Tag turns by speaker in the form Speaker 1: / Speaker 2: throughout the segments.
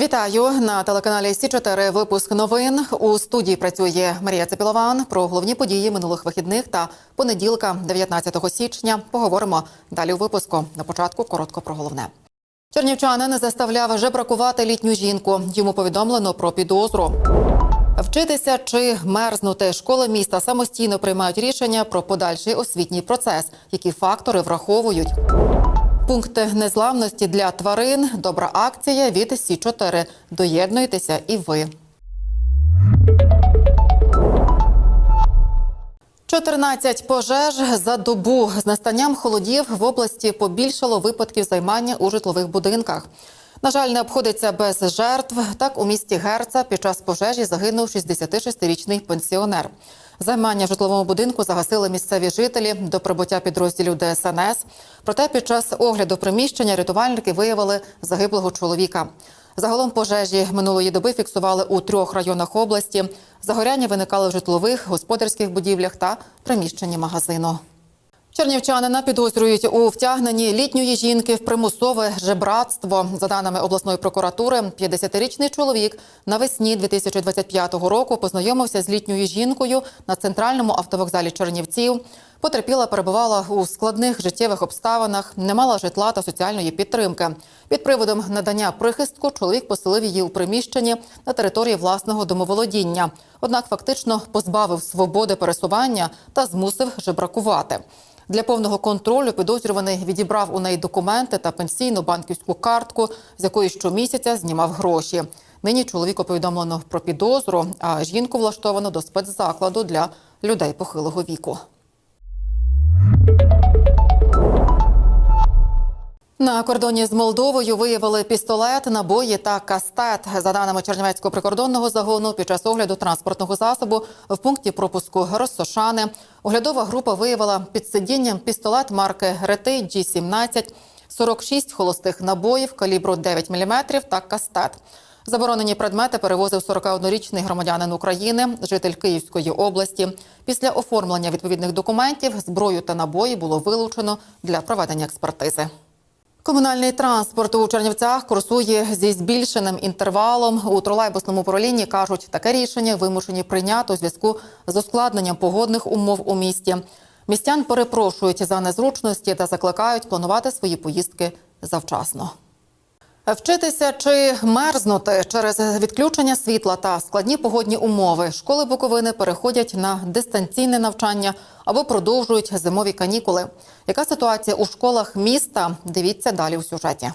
Speaker 1: Вітаю на телеканалі Сі 4 Випуск новин у студії працює Марія Цепілован. Про головні події минулих вихідних та понеділка, 19 січня. Поговоримо далі у випуску. На початку коротко про головне. Чернівчанин заставляв жебракувати літню жінку. Йому повідомлено про підозру. Вчитися чи мерзнути школи міста самостійно приймають рішення про подальший освітній процес, які фактори враховують. Пункти незламності для тварин. Добра акція від Сі 4 Доєднуйтеся і ви. 14 пожеж за добу з настанням холодів в області побільшало випадків займання у житлових будинках. На жаль, не обходиться без жертв. Так у місті Герца під час пожежі загинув 66-річний пенсіонер. Займання в житловому будинку загасили місцеві жителі до прибуття підрозділів ДСНС. Проте під час огляду приміщення рятувальники виявили загиблого чоловіка. Загалом пожежі минулої доби фіксували у трьох районах області. Загоряння виникали в житлових, господарських будівлях та приміщенні магазину. Чернівчанина підозрюють у втягненні літньої жінки в примусове жебратство. За даними обласної прокуратури, 50-річний чоловік навесні 2025 року познайомився з літньою жінкою на центральному автовокзалі Чернівців. Потерпіла перебувала у складних життєвих обставинах, не мала житла та соціальної підтримки. Під приводом надання прихистку чоловік поселив її у приміщенні на території власного домоволодіння. Однак фактично позбавив свободи пересування та змусив жебракувати. Для повного контролю підозрюваний відібрав у неї документи та пенсійну банківську картку, з якої щомісяця знімав гроші. Нині чоловіку повідомлено про підозру, а жінку влаштовано до спецзакладу для людей похилого віку. На кордоні з Молдовою виявили пістолет, набої та кастет. За даними Чернівецького прикордонного загону, під час огляду транспортного засобу в пункті пропуску Розсошани оглядова група виявила під сидінням пістолет марки Ретей G17, 46 холостих набоїв калібру 9 мм та кастет. Заборонені предмети перевозив 41-річний громадянин України, житель Київської області. Після оформлення відповідних документів зброю та набої було вилучено для проведення експертизи. Комунальний транспорт у Чернівцях курсує зі збільшеним інтервалом. У тролейбусному управлінні кажуть, таке рішення вимушені прийняти у зв'язку з ускладненням погодних умов у місті. Містян перепрошують за незручності та закликають планувати свої поїздки завчасно. Вчитися чи мерзнути через відключення світла та складні погодні умови школи Буковини переходять на дистанційне навчання або продовжують зимові канікули. Яка ситуація у школах міста? Дивіться далі у сюжеті.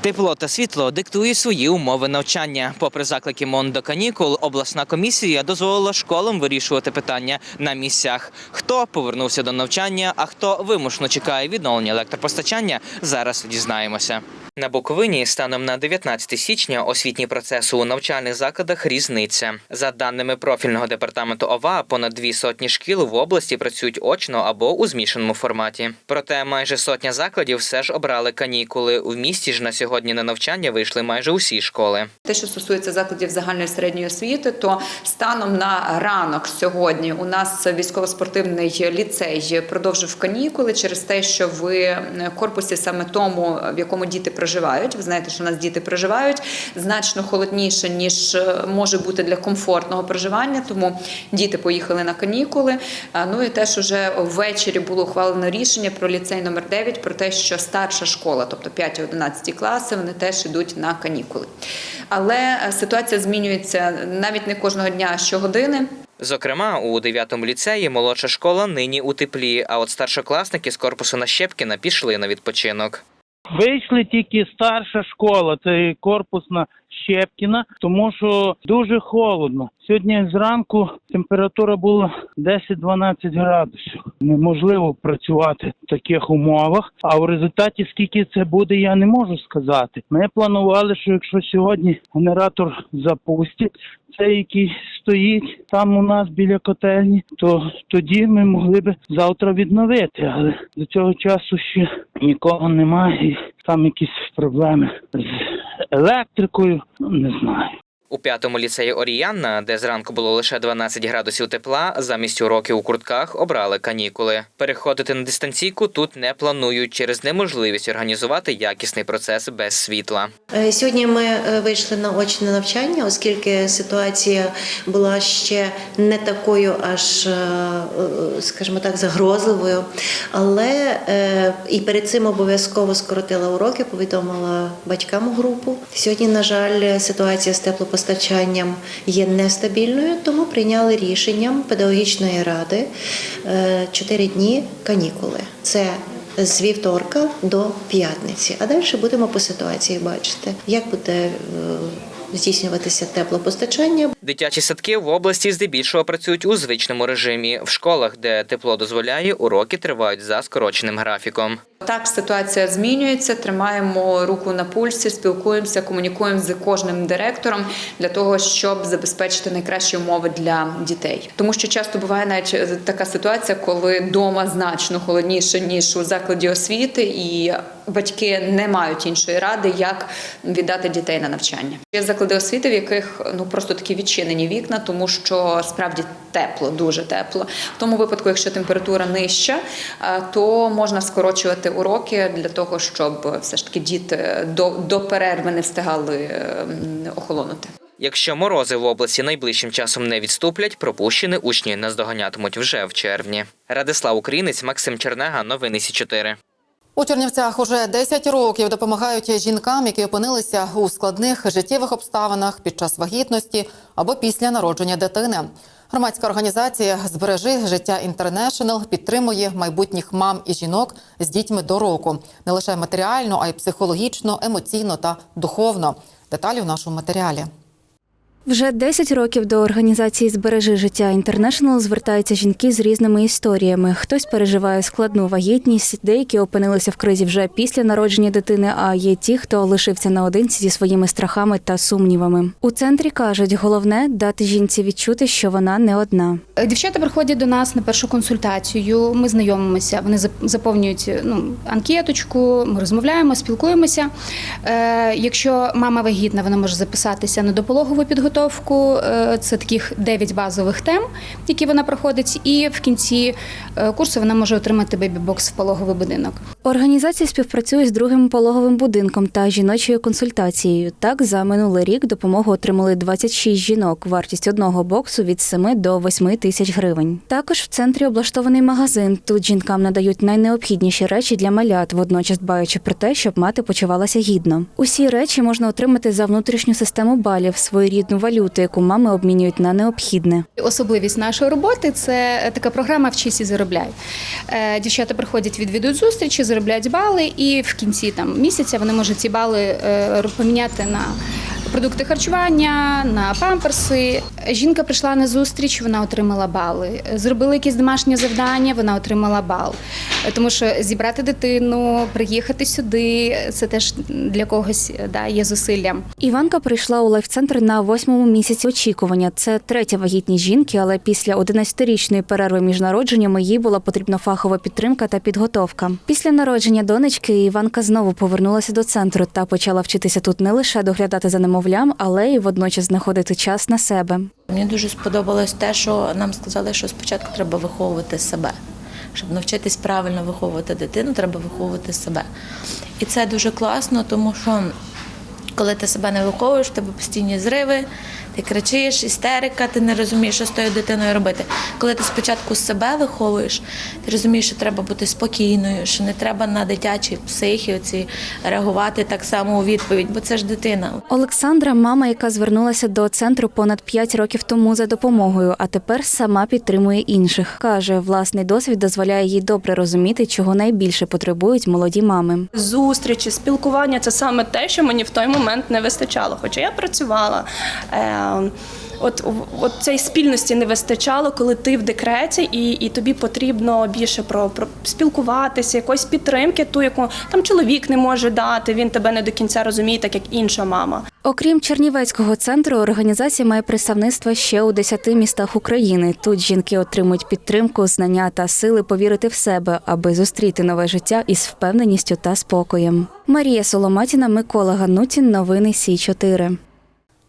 Speaker 2: Тепло та світло диктує свої умови навчання. Попри заклики МОН до канікул, обласна комісія дозволила школам вирішувати питання на місцях. Хто повернувся до навчання, а хто вимушено чекає відновлення електропостачання, зараз дізнаємося. На Буковині станом на 19 січня освітній процес у навчальних закладах різниця. За даними профільного департаменту ОВА, понад дві сотні шкіл в області працюють очно або у змішаному форматі. Проте майже сотня закладів все ж обрали канікули. У місті ж на сьогодні на навчання вийшли майже усі школи.
Speaker 3: Те, що стосується закладів загальної середньої освіти, то станом на ранок сьогодні у нас військово-спортивний ліцей продовжив канікули через те, що в корпусі саме тому, в якому діти проживають. Ви знаєте, що у нас діти проживають значно холодніше ніж може бути для комфортного проживання. Тому діти поїхали на канікули. Ну і теж уже ввечері було ухвалено рішення про ліцей номер 9 про те, що старша школа, тобто 5-11 класи, вони теж йдуть на канікули. Але е, ситуація змінюється навіть не кожного дня, а щогодини.
Speaker 2: Зокрема, у 9-му ліцеї молодша школа нині у теплі, а от старшокласники з корпусу Нащепкіна пішли на відпочинок.
Speaker 4: Вийшли тільки старша школа, це корпусна Щепкіна, тому що дуже холодно. Сьогодні зранку температура була 10-12 градусів. Неможливо працювати в таких умовах. А в результаті скільки це буде, я не можу сказати. Ми планували, що якщо сьогодні генератор запустять, цей який стоїть там у нас біля котельні, то тоді ми могли би завтра відновити. Але до цього часу ще нікого немає. І там якісь проблеми з електрикою. Ну не знаю.
Speaker 2: У п'ятому ліцеї Оріянна, де зранку було лише 12 градусів тепла, замість уроків у куртках обрали канікули. Переходити на дистанційку тут не планують через неможливість організувати якісний процес без світла.
Speaker 5: Е, Сьогодні ми е, вийшли на очне навчання, оскільки ситуація була ще не такою, аж е, скажімо так, загрозливою. Але і перед цим обов'язково скоротила уроки, повідомила батькам групу. Сьогодні, на жаль, ситуація з теплопостачанням є нестабільною, тому прийняли рішенням педагогічної ради е, чотири дні канікули. Це з вівторка до п'ятниці. А далі будемо по ситуації бачити, як буде е, здійснюватися теплопостачання.
Speaker 2: Дитячі садки в області здебільшого працюють у звичному режимі. В школах, де тепло дозволяє, уроки тривають за скороченим графіком.
Speaker 3: Так, ситуація змінюється. Тримаємо руку на пульсі, спілкуємося, комунікуємо з кожним директором для того, щоб забезпечити найкращі умови для дітей. Тому що часто буває навіть е, така ситуація, коли вдома значно холодніше ніж у закладі освіти, і батьки не мають іншої ради, як віддати дітей на навчання. Є заклади освіти, в яких ну просто такі відчинені вікна, тому що справді тепло, дуже тепло. В тому випадку, якщо температура нижча, е, то можна скорочувати уроки для того, щоб все ж таки діти до, до перерви не встигали е, охолонути.
Speaker 2: Якщо морози в області найближчим часом не відступлять, пропущені учні наздоганятимуть вже в червні. Радислав Українець, Максим Чернега, новини Сі 4
Speaker 1: У Чернівцях уже 10 років допомагають жінкам, які опинилися у складних життєвих обставинах під час вагітності або після народження дитини. Громадська організація Збережи життя Інтернешнл підтримує майбутніх мам і жінок з дітьми до року не лише матеріально, а й психологічно, емоційно та духовно. Деталі в нашому матеріалі.
Speaker 6: Вже 10 років до організації Збережи життя Інтернешнл звертаються жінки з різними історіями. Хтось переживає складну вагітність, деякі опинилися в кризі вже після народження дитини. А є ті, хто лишився наодинці зі своїми страхами та сумнівами. У центрі кажуть, головне дати жінці відчути, що вона не одна.
Speaker 7: Дівчата приходять до нас на першу консультацію. Ми знайомимося. Вони зап- заповнюють ну, анкеточку, ми розмовляємо, спілкуємося. Е, якщо мама вагітна, вона може записатися на допологову підготовку. Е, це таких 9 базових тем, які вона проходить. І в кінці е, курсу вона може отримати бебі-бокс в пологовий будинок.
Speaker 6: Організація співпрацює з другим пологовим будинком та жіночою консультацією. Так, за минулий рік допомогу отримали 26 жінок. Вартість одного боксу від 7 до 8 тисяч гривень. Також в центрі облаштований магазин. Тут жінкам надають найнеобхідніші речі для малят, водночас дбаючи про те, щоб мати почувалася гідно. Усі речі можна отримати за внутрішню систему балів, своєрідну валюту, яку мами обмінюють на необхідне.
Speaker 7: Особливість нашої роботи це така програма Вчись і заробляй. Е, Дівчата приходять, відвідують зустрічі, заробляють бали, і в кінці там місяця вони можуть ці бали е, поміняти на продукти харчування, на памперси. Жінка прийшла на зустріч, вона отримала бали. Зробила якісь домашні завдання, вона отримала бал. Тому що зібрати дитину, приїхати сюди, це теж для когось да, є зусиллям.
Speaker 6: Іванка прийшла у лайфцентр на восьмому місяці очікування. Це третя вагітність жінки, але після 11-річної перерви між народженнями їй була потрібна фахова підтримка та підготовка. Після народження донечки Іванка знову повернулася до центру та почала вчитися тут не лише доглядати за немовлям, але й водночас знаходити час на себе.
Speaker 8: Мені дуже сподобалось те, що нам сказали, що спочатку треба виховувати себе. Щоб навчитись правильно виховувати дитину, треба виховувати себе. І це дуже класно, тому що коли ти себе не виховуєш, в тебе постійні зриви, ти кричиш, істерика, ти не розумієш, що з тою дитиною робити. Коли ти спочатку себе виховуєш, ти розумієш, що треба бути спокійною, що не треба на дитячі психі оці реагувати так само у відповідь, бо це ж дитина.
Speaker 6: Олександра, мама, яка звернулася до центру понад 5 років тому за допомогою, а тепер сама підтримує інших. каже, власний досвід дозволяє їй добре розуміти, чого найбільше потребують молоді мами.
Speaker 9: Зустрічі, спілкування це саме те, що мені в той момент не вистачало. Хоча я працювала. От, от цієї спільності не вистачало, коли ти в декреті, і, і тобі потрібно більше про, про спілкуватися, якоїсь підтримки, ту, яку там чоловік не може дати, він тебе не до кінця розуміє, так як інша мама.
Speaker 6: Окрім Чернівецького центру, організація має представництво ще у 10 містах України. Тут жінки отримують підтримку, знання та сили повірити в себе, аби зустріти нове життя із впевненістю та спокоєм. Марія Соломатіна, Микола Ганутін. Новини Сі 4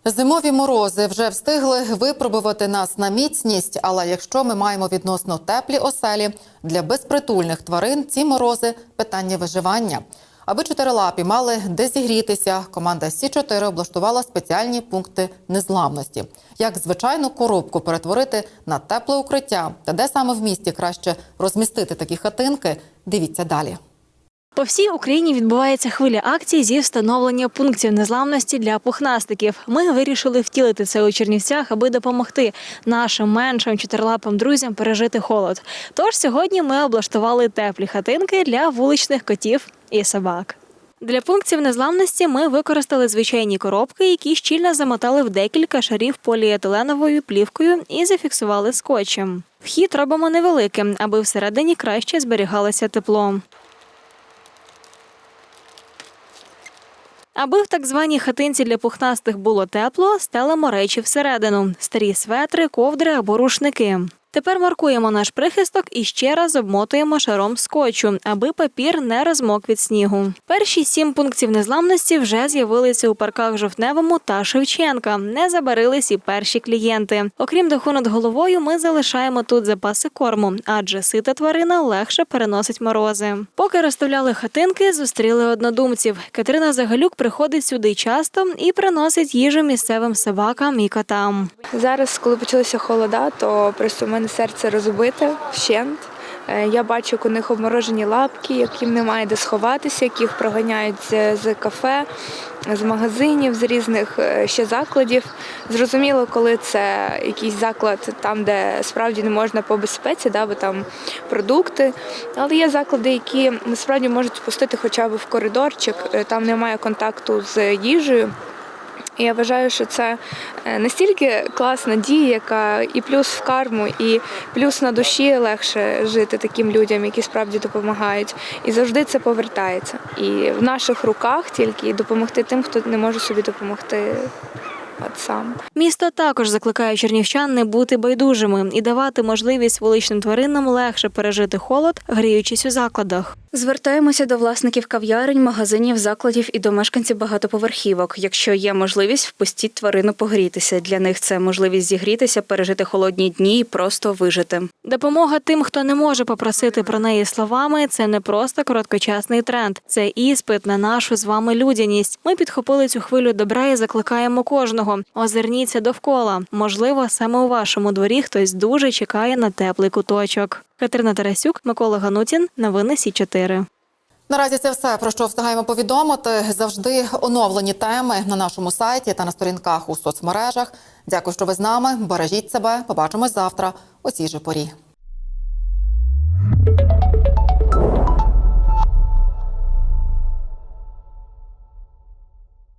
Speaker 1: Зимові морози вже встигли випробувати нас на міцність, але якщо ми маємо відносно теплі оселі, для безпритульних тварин ці морози питання виживання. Аби чотирилапі мали де зігрітися, команда Сі 4 облаштувала спеціальні пункти незламності. Як звичайну коробку перетворити на тепле укриття та де саме в місті краще розмістити такі хатинки, дивіться далі.
Speaker 10: По всій Україні відбувається хвиля акцій зі встановлення пунктів незламності для пухнастиків. Ми вирішили втілити це у Чернівцях, аби допомогти нашим меншим чотирилапим друзям пережити холод. Тож сьогодні ми облаштували теплі хатинки для вуличних котів і собак. Для пунктів незламності ми використали звичайні коробки, які щільно замотали в декілька шарів поліетиленовою плівкою і зафіксували скотчем. Вхід робимо невеликим, аби всередині краще зберігалося тепло. Аби в так званій хатинці для пухнастих було тепло, стелимо речі всередину: старі светри, ковдри або рушники. Тепер маркуємо наш прихисток і ще раз обмотуємо шаром скотчу, аби папір не розмок від снігу. Перші сім пунктів незламності вже з'явилися у парках Жовтневому та Шевченка. Не забарились і перші клієнти. Окрім даху над головою, ми залишаємо тут запаси корму, адже сита тварина легше переносить морози. Поки розставляли хатинки, зустріли однодумців. Катерина Загалюк приходить сюди часто і приносить їжу місцевим собакам і котам.
Speaker 3: Зараз, коли почалися холода, то просто в мене серце розбите вщент. Е, Я бачу, як у них обморожені лапки, яким немає де сховатися, яких проганяють з, з кафе, з магазинів, з різних е, ще закладів. Зрозуміло, коли це якийсь заклад там, де справді не можна по безпеці, да, бо там продукти. Але є заклади, які насправді можуть пустити хоча б в коридорчик, е, там немає контакту з їжею. І я вважаю, що це е, настільки класна дія, яка і плюс в карму, і плюс на душі легше жити таким людям, які справді допомагають. І завжди це повертається. І в наших руках тільки допомогти тим, хто не може собі допомогти от сам.
Speaker 10: Місто також закликає чернівчан не бути байдужими і давати можливість вуличним тваринам легше пережити холод, гріючись у закладах.
Speaker 6: Звертаємося до власників кав'ярень, магазинів, закладів і до мешканців багатоповерхівок. Якщо є можливість, впустіть тварину погрітися. Для них це можливість зігрітися, пережити холодні дні і просто вижити.
Speaker 10: Допомога тим, хто не може попросити про неї словами, це не просто короткочасний тренд, це іспит на нашу з вами людяність. Ми підхопили цю хвилю добра і закликаємо кожного. Озирніться довкола. Можливо, саме у вашому дворі хтось дуже чекає на теплий куточок. Катерина Тарасюк, Микола Ганутін, новини Сі 4
Speaker 1: Наразі це все про що встигаємо повідомити. Завжди оновлені теми на нашому сайті та на сторінках у соцмережах. Дякую, що ви з нами. Бережіть себе. Побачимось завтра у цій же порі.